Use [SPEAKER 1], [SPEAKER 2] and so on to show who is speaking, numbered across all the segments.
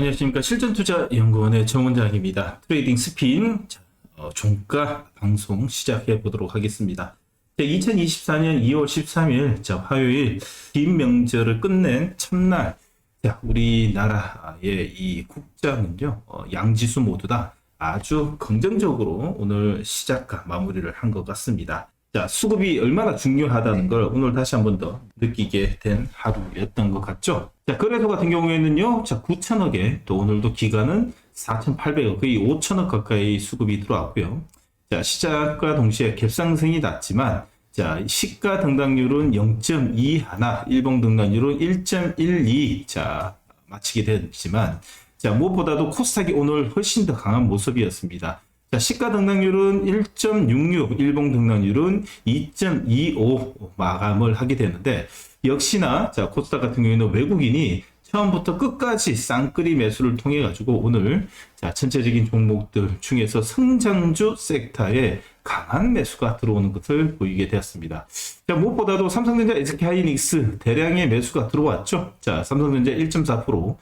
[SPEAKER 1] 안녕하십니까 실전투자연구원의 정원장입니다. 트레이딩 스핀 자, 어, 종가 방송 시작해 보도록 하겠습니다. 2024년 2월 13일 자, 화요일 긴 명절을 끝낸 첫날 자, 우리나라의 이 국장은요 어, 양지수 모두 다 아주 긍정적으로 오늘 시작과 마무리를 한 것 같습니다. 자, 수급이 얼마나 중요하다는 걸 오늘 다시 한 번 더 느끼게 된 하루였던 것 같죠? 자, 거래소 같은 경우에는요, 자, 9천억에 또 오늘도 기간은 4,800억, 거의 5천억 가까이 수급이 들어왔고요. 자, 시작과 동시에 갭상승이 났지만, 자, 시가 등락률은 0.2 하나, 일봉 등락률은 1.12, 자, 마치게 됐지만, 자, 무엇보다도 코스닥이 오늘 훨씬 더 강한 모습이었습니다. 자, 시가 등락률은 1.66, 일봉 등락률은 2.25 마감을 하게 되는데, 역시나, 자, 코스닥 같은 경우에는 외국인이 처음부터 끝까지 쌍끌이 매수를 통해 가지고 오늘 자 전체적인 종목들 중에서 성장주 섹터에 강한 매수가 들어오는 것을 보이게 되었습니다. 자 무엇보다도 삼성전자, SK하이닉스 대량의 매수가 들어왔죠. 자 삼성전자 1.4%,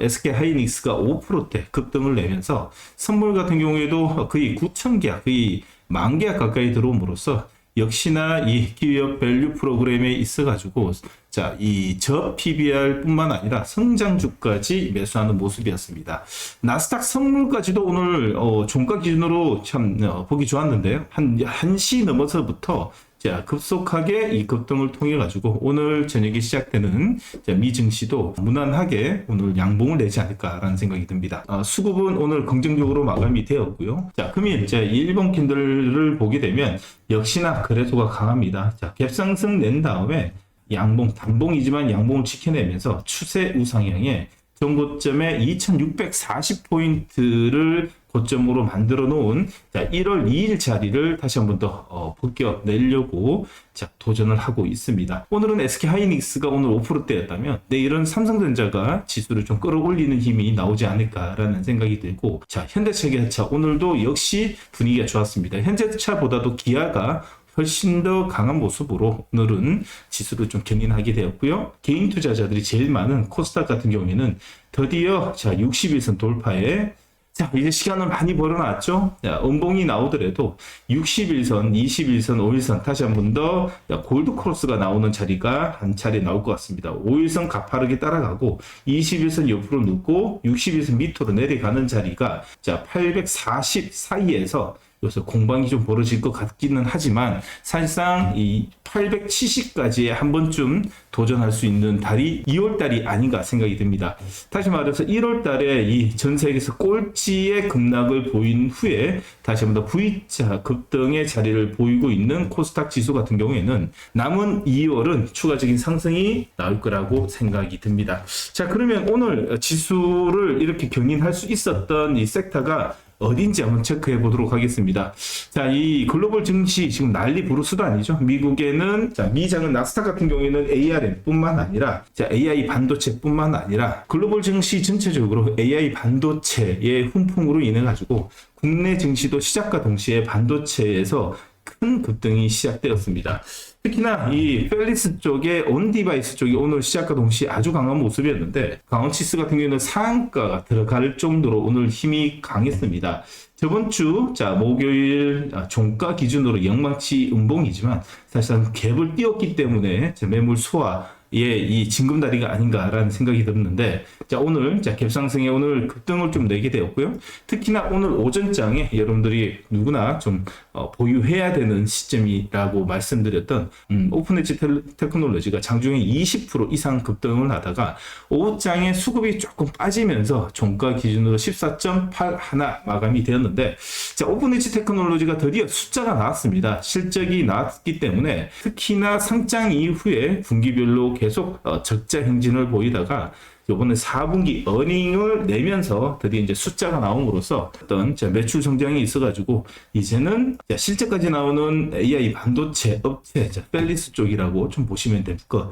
[SPEAKER 1] SK 하이닉스가 5%대 급등을 내면서 선물 같은 경우에도 거의 9천 계약, 거의 만 계약 가까이 들어옴으로써 역시나 이 기업 밸류 프로그램에 있어가지고 자 이 저 PBR뿐만 아니라 성장주까지 매수하는 모습이었습니다. 나스닥 선물까지도 오늘 어, 종가 기준으로 참 어, 보기 좋았는데요. 한 1시 넘어서부터 자, 급속하게 이 급등을 통해 가지고 오늘 저녁에 시작되는 자, 미 증시도 무난하게 오늘 양봉을 내지 않을까라는 생각이 듭니다. 어, 수급은 오늘 긍정적으로 마감이 되었고요. 자, 금일 자, 일본 캔들을 보게 되면 역시나 거래소가 강합니다. 자, 갭상승 낸 다음에 양봉, 단봉이지만 양봉을 지켜내면서 추세 우상향에 전고점에 2640포인트를 고점으로 만들어 놓은 자, 1월 2일 자리를 다시 한번 더 어, 벗겨내려고 자, 도전을 하고 있습니다. 오늘은 SK 하이닉스가 오늘 5%대였다면 내일은 삼성전자가 지수를 좀 끌어올리는 힘이 나오지 않을까라는 생각이 들고 자, 현대차기차 오늘도 역시 분위기가 좋았습니다. 현대차보다도 기아가 훨씬 더 강한 모습으로 오늘은 지수를 좀 견인하게 되었고요. 개인 투자자들이 제일 많은 코스닥 같은 경우에는 드디어 자 61선 돌파에 자, 이제 시간을 많이 벌어놨죠? 자, 음봉이 나오더라도 61선, 21선, 5일선 다시 한 번 더 골드 크로스가 나오는 자리가 한 차례 나올 것 같습니다. 5일선 가파르게 따라가고 21선 옆으로 눕고 61선 밑으로 내려가는 자리가 자, 840 사이에서 여기서 공방이 좀 벌어질 것 같기는 하지만 사실상 이 870까지에 한 번쯤 도전할 수 있는 달이 2월 달이 아닌가 생각이 듭니다. 다시 말해서 1월 달에 이 전 세계에서 꼴찌의 급락을 보인 후에 다시 한번 더 V자 급등의 자리를 보이고 있는 코스닥 지수 같은 경우에는 남은 2월은 추가적인 상승이 나올 거라고 생각이 듭니다. 자, 그러면 오늘 지수를 이렇게 견인할 수 있었던 이 섹터가 어딘지 한번 체크해 보도록 하겠습니다. 자, 이 글로벌 증시 지금 난리 부르스도 아니죠. 미국에는 자, 미장은 나스닥 같은 경우에는 ARM뿐만 아니라 자, AI 반도체뿐만 아니라 글로벌 증시 전체적으로 AI 반도체의 훈풍으로 인해 가지고 국내 증시도 시작과 동시에 반도체에서 큰 급등이 시작되었습니다. 특히나 이 펠리스 쪽의 온 디바이스 쪽이 오늘 시작과 동시에 아주 강한 모습이었는데 강원치스 같은 경우에는 상한가가 들어갈 정도로 오늘 힘이 강했습니다. 저번 주, 자, 목요일 아, 종가 기준으로 영망치 음봉이지만 사실상 갭을 띄웠기 때문에 매물 소화 예, 이 징금다리가 아닌가라는 생각이 들었는데, 자, 오늘, 자, 갭상승에 오늘 급등을 좀 내게 되었고요. 특히나 오늘 오전장에 여러분들이 누구나 좀 어, 보유해야 되는 시점이라고 말씀드렸던, 음, 오픈엣지 테크놀로지가 장중에 20% 이상 급등을 하다가, 오후장에 수급이 조금 빠지면서 종가 기준으로 14.8 하나 마감이 되었는데, 자, 오픈엣지 테크놀로지가 드디어 숫자가 나왔습니다. 실적이 나왔기 때문에, 특히나 상장 이후에 분기별로 계속 어, 적자 행진을 보이다가 요번에 4분기 어닝을 내면서 드디어 이제 숫자가 나옴으로써 어떤 매출 성장이 있어가지고 이제는 실제까지 나오는 AI 반도체 업체 펠리스 쪽이라고 좀 보시면 될 것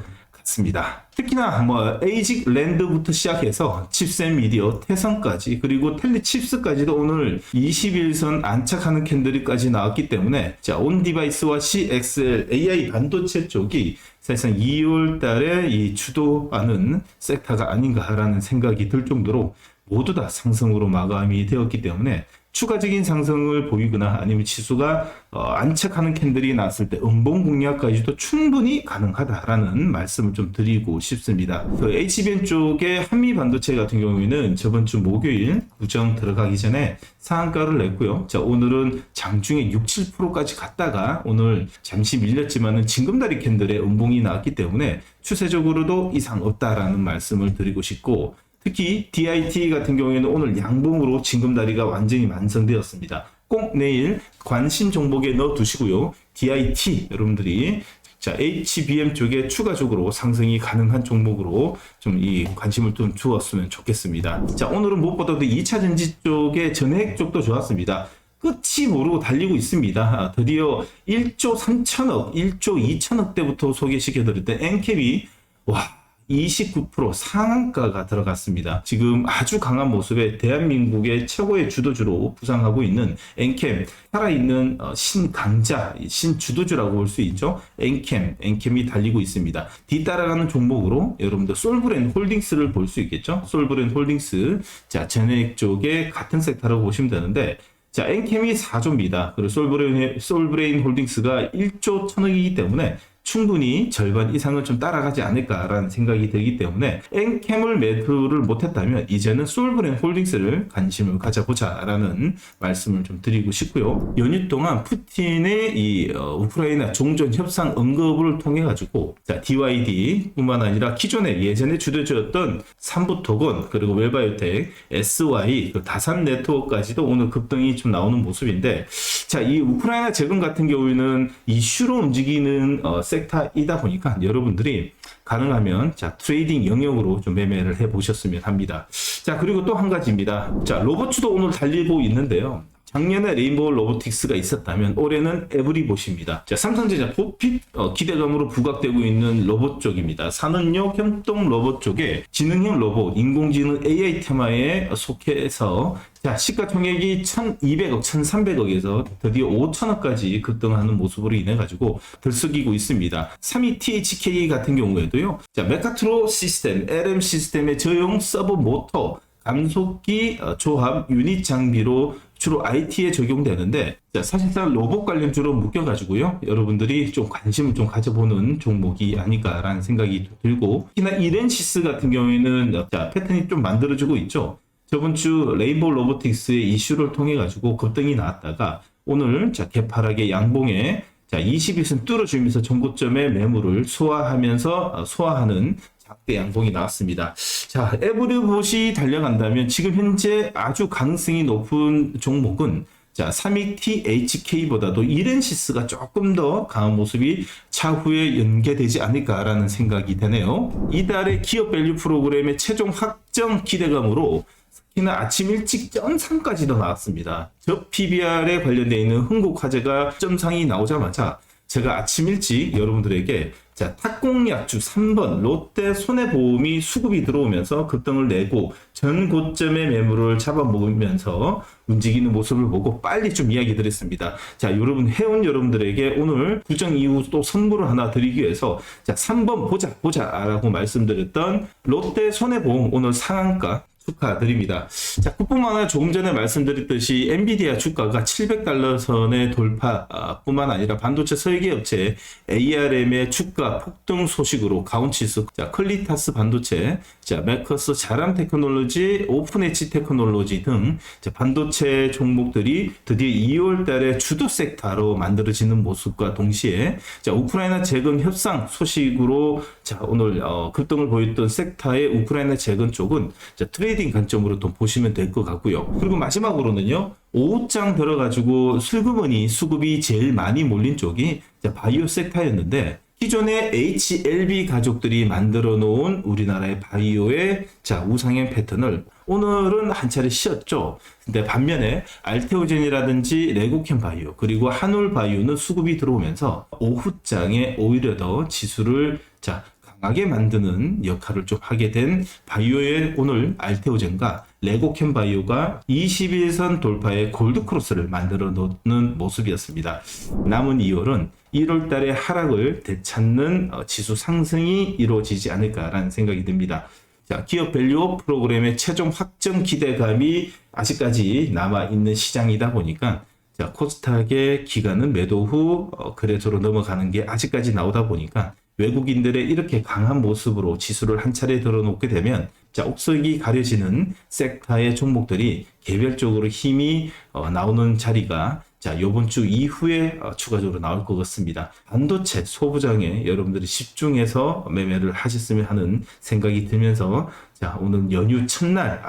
[SPEAKER 1] 같습니다. 특히나 뭐 에이직 랜드부터 시작해서 칩셋 미디어, 태성까지 그리고 텔리 칩스까지도 오늘 21선 안착하는 캔들이까지 나왔기 때문에 자, 온 디바이스와 CXL AI 반도체 쪽이 사실상 2월 달에 이 주도하는 섹터가 아닌가라는 생각이 들 정도로 모두 다 상승으로 마감이 되었기 때문에 추가적인 상승을 보이거나 아니면 지수가 어, 안착하는 캔들이 나왔을 때 음봉 공략까지도 충분히 가능하다라는 말씀을 좀 드리고 싶습니다. 그 HBN 쪽의 한미 반도체 같은 경우에는 저번 주 목요일 구정 들어가기 전에 상한가를 냈고요. 자, 오늘은 장중에 6, 7%까지 갔다가 오늘 잠시 밀렸지만은 징금다리 캔들의 음봉이 나왔기 때문에 추세적으로도 이상 없다라는 말씀을 드리고 싶고 특히 DIT 같은 경우에는 오늘 양봉으로 징금다리가 완전히 완성되었습니다. 꼭 내일 관심 종목에 넣어 두시고요. DIT 여러분들이 자, HBM 쪽에 추가적으로 상승이 가능한 종목으로 좀 이 관심을 좀 주었으면 좋겠습니다. 자, 오늘은 무엇보다도 2차 전지 쪽의 전액 쪽도 좋았습니다. 끝이 모르고 달리고 있습니다. 아, 드디어 1조 3천억, 1조 2천억 대부터 소개시켜드렸던 엔캡이 와 29% 상한가가 들어갔습니다. 지금 아주 강한 모습에 대한민국의 최고의 주도주로 부상하고 있는 엔캠 살아있는 어, 신강자, 신주도주라고 볼 수 있죠. 엔캠, 엔캠이 달리고 있습니다. 뒤따라가는 종목으로 여러분들 솔브랜 홀딩스를 볼 수 있겠죠. 솔브랜 홀딩스 자 전액 쪽에 같은 섹터라고 보시면 되는데 자, 엔캠이 4조입니다. 그리고 솔브레인, 솔브레인 홀딩스가 1조 천억이기 때문에 충분히 절반 이상은 좀 따라가지 않을까라는 생각이 들기 때문에 엔캠을 매수를 못했다면 이제는 솔브랜 홀딩스를 관심을 가져보자라는 말씀을 좀 드리고 싶고요. 연휴 동안 푸틴의 이 어, 우크라이나 종전 협상 언급을 통해 가지고 자 DYD뿐만 아니라 기존에 예전에 주도주였던 삼부토건 그리고 웰바이오텍, SY, 그 다산 네트워크까지도 오늘 급등이 좀 나오는 모습인데 자 이 우크라이나 재건 같은 경우에는 이슈로 움직이는 어, 섹 터이다 보니까 여러분들이 가능하면 자 트레이딩 영역으로 좀 매매를 해 보셨으면 합니다. 자 그리고 또 한 가지입니다. 자 로봇도 오늘 달리고 있는데요. 작년에 레인보우 로보틱스가 있었다면 올해는 에브리봇입니다. 자, 삼성전자 포핏 어, 기대감으로 부각되고 있는 로봇 쪽입니다. 산업용 협동 로봇 쪽에 지능형 로봇, 인공지능 AI 테마에 속해서 자, 시가총액이 1,200억, 1,300억에서 드디어 5천억까지 급등하는 모습으로 인해 가지고 들썩이고 있습니다. 3위 THK 같은 경우에도요. 자, 메카트로 시스템, LM 시스템의 저용 서브 모터 감속기 어, 조합 유닛 장비로 주로 IT에 적용되는데 자, 사실상 로봇 관련주로 묶여가지고요. 여러분들이 좀 관심을 좀 가져보는 종목이 아닐까라는 생각이 들고 특히나 이렌시스 같은 경우에는 자, 패턴이 좀 만들어지고 있죠. 저번 주 레인보우 로보틱스의 이슈를 통해 가지고 급등이 나왔다가 오늘 자 개파락의 양봉에 자 21선 뚫어주면서 전고점의 매물을 소화하면서 어, 소화하는 작대 양봉이 나왔습니다. 자, 에브리봇이 달려간다면 지금 현재 아주 가능성이 높은 종목은 자, 3위 THK보다도 이렌시스가 조금 더 강한 모습이 차후에 연계되지 않을까라는 생각이 되네요. 이달의 기업 밸류 프로그램의 최종 확정 기대감으로 특히나 아침 일찍 점상까지도 나왔습니다. 저 PBR에 관련되어 있는 흥국 화재가 점상이 나오자마자 제가 아침 일찍 여러분들에게 자, 탁공약주 3번 롯데 손해보험이 수급이 들어오면서 급등을 내고 전 고점의 매물을 잡아먹으면서 움직이는 모습을 보고 빨리 좀 이야기 드렸습니다. 자, 여러분 회원 여러분들에게 오늘 구정 이후 또 선물을 하나 드리기 위해서 자, 3번 보자 보자라고 말씀드렸던 롯데 손해보험 오늘 상한가 축하드립니다. 자, 그뿐만 아니라 조금 전에 말씀드렸듯이 엔비디아 주가가 700달러 선의 돌파뿐만 아니라 반도체 설계 업체 ARM의 주가 폭등 소식으로 가온치수, 자, 클리타스 반도체, 자, 메커스 자람 테크놀로지, 오픈 엣지 테크놀로지 등 자, 반도체 종목들이 드디어 2월 달에 주도 섹터로 만들어지는 모습과 동시에 자, 우크라이나 재건 협상 소식으로 자, 오늘 어, 급등을 보였던 섹터의 우크라이나 재건 쪽은 자, 트레이딩 관점으로 또 보시면 될 것 같고요. 그리고 마지막으로는요. 오후장 들어가지고 슬그머니 수급이 제일 많이 몰린 쪽이 자, 바이오 섹터였는데 기존의 HLB 가족들이 만들어 놓은 우리나라의 바이오의 자 우상향 패턴을 오늘은 한 차례 쉬었죠. 근데 반면에 알테오젠이라든지 레고캠 바이오 그리고 한올 바이오는 수급이 들어오면서 오후장에 오히려 더 지수를 자 강하게 만드는 역할을 좀 하게 된 바이오의 오늘 알테오젠과 레고캠 바이오가 21선 돌파의 골드크로스를 만들어 놓는 모습이었습니다. 남은 2월은 1월 달에 하락을 되찾는 어, 지수 상승이 이루어지지 않을까라는 생각이 듭니다. 자, 기업 밸류업 프로그램의 최종 확정 기대감이 아직까지 남아 있는 시장이다 보니까 자, 코스닥의 기간은 매도 후 어, 거래소로 넘어가는 게 아직까지 나오다 보니까 외국인들의 이렇게 강한 모습으로 지수를 한 차례 들어놓게 되면 자, 옥석이 가려지는 섹터의 종목들이 개별적으로 힘이 어, 나오는 자리가 자, 요번 주 이후에 어, 추가적으로 나올 것 같습니다. 반도체 소부장에 여러분들이 집중해서 매매를 하셨으면 하는 생각이 들면서 자, 오늘 연휴 첫날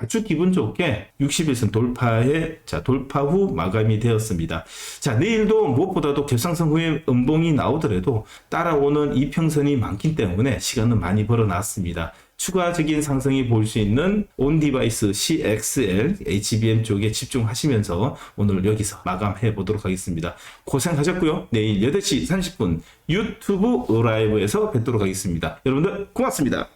[SPEAKER 1] 아주- 기분 좋게 60일선 돌파에 자, 돌파 후 마감이 되었습니다. 자, 내일도 무엇보다도 결상선 후에 음봉이 나오더라도 따라오는 이평선이 많기 때문에 시간은 많이 벌어놨습니다. 추가적인 상승이 볼 수 있는 온 디바이스 CXL HBM 쪽에 집중하시면서 오늘 여기서 마감해 보도록 하겠습니다. 고생하셨고요. 내일 8시 30분 유튜브 라이브에서 뵙도록 하겠습니다. 여러분들 고맙습니다.